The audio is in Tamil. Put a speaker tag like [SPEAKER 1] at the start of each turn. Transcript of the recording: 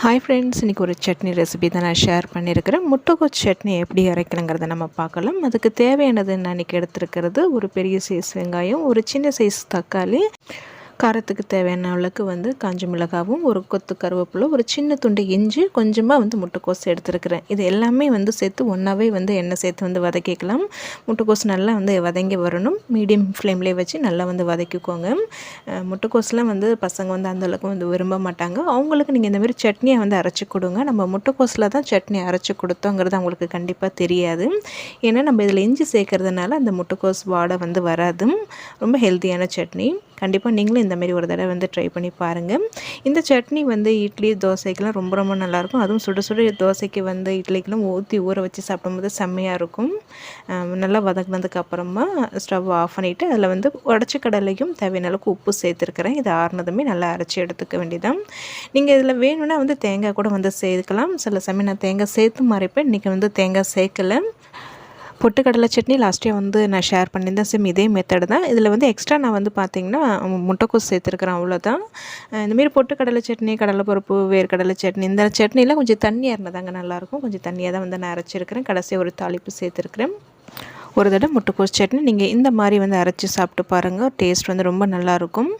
[SPEAKER 1] ஹாய் ஃப்ரெண்ட்ஸ் இன்றைக்கி ஒரு சட்னி ரெசிபி தான் நான் ஷேர் பண்ணியிருக்கிறேன். முட்டைக்கோஸ் சட்னி எப்படி அரைக்கணுங்கிறத நம்ம பார்க்கலாம். அதுக்கு தேவையானது நான் இன்றைக்கி எடுத்துருக்கிறது ஒரு பெரிய சைஸ் வெங்காயம் ஒரு சின்ன சைஸ் தக்காளி காரத்துக்கு தேவையான அளவுக்கு வந்து காஞ்ச மிளகாவும் ஒரு கொத்து கருவேப்பிலை ஒரு சின்ன துண்டு இஞ்சி கொஞ்சமாக வந்து முட்டைக்கோஸ் எடுத்துருக்கிறேன். இது எல்லாமே வந்து சேர்த்து ஒன்றாவே வந்து எண்ணெய் சேர்த்து வந்து வதக்கிக்கலாம். முட்டைக்கோஸ் நல்லா வந்து வதங்கி வரணும். மீடியம் ஃப்ளேம்லேயே வச்சு நல்லா வந்து வதக்கிக்கோங்க. முட்டைக்கோஸ்லாம் வந்து பசங்க வந்து அந்தளவுக்கு வந்து விரும்ப மாட்டாங்க. அவங்களுக்கு நீங்கள் இந்தமாரி சட்னியை வந்து அரைச்சி கொடுங்க. நம்ம முட்டைக்கோஸில் தான் சட்னி அரைச்சி கொடுத்தோங்கிறது அவங்களுக்கு கண்டிப்பாக தெரியாது. ஏன்னா நம்ம இதில் இஞ்சி சேர்க்கறதுனால அந்த முட்டைக்கோஸ் வாடை வந்து வராது. ரொம்ப ஹெல்த்தியான சட்னி. கண்டிப்பாக நீங்களும் இந்தமாரி ஒரு தடவை வந்து ட்ரை பண்ணி பாருங்கள் இந்த சட்னி வந்து இட்லி தோசைக்கெலாம் ரொம்ப ரொம்ப நல்லாயிருக்கும். அதுவும் சுட சுட தோசைக்கு வந்து இட்லிக்கெலாம் ஊற்றி ஊற வச்சு சாப்பிடும்போது செம்மையாக இருக்கும். நல்லா வதங்கினதுக்கு அப்புறமா ஸ்டவ் ஆஃப் பண்ணிவிட்டு அதில் வந்து உடச்ச கடலையும் தேவையான அளவுக்கு உப்பு சேர்த்துருக்குறேன். இது ஆறுனதுமே நல்லா அரைச்சி எடுத்துக்க வேண்டியதான் நீங்கள் இதில் வேணும்னா வந்து தேங்காய் கூட வந்து சேர்க்கலாம். சில சமயம் நான் தேங்காய் சேர்த்து மறைப்பேன். இன்றைக்கி வந்து தேங்காய் சேர்க்கலை. பொட்டுக்கடலை சட்னி லாஸ்ட்டே வந்து நான் ஷேர் பண்ணியிருந்தேன். சேம் இதே மெத்தடு தான். இதில் வந்து எக்ஸ்ட்ரா நான் வந்து பார்த்திங்கன்னா முட்டைக்கோஸ் சேர்த்துருக்குறேன் அவ்வளோதான். இந்தமாரி பொட்டுக்கடலை சட்னி கடலைப்பருப்பு வேர்க்கடலை சட்னி இந்த சட்னிலாம் கொஞ்சம் தண்ணியாக இருந்ததாங்க நல்லாயிருக்கும். கொஞ்சம் தண்ணியாக தான் வந்து நான் அரைச்சிருக்கிறேன். கடைசியாக ஒரு தாளிப்பு சேர்த்துருக்குறேன். ஒரு தடவை முட்டைக்கோஸ் சட்னி நீங்கள் இந்த மாதிரி வந்து அரைச்சி சாப்பிட்டு பாருங்கள் டேஸ்ட் வந்து ரொம்ப நல்லாயிருக்கும்.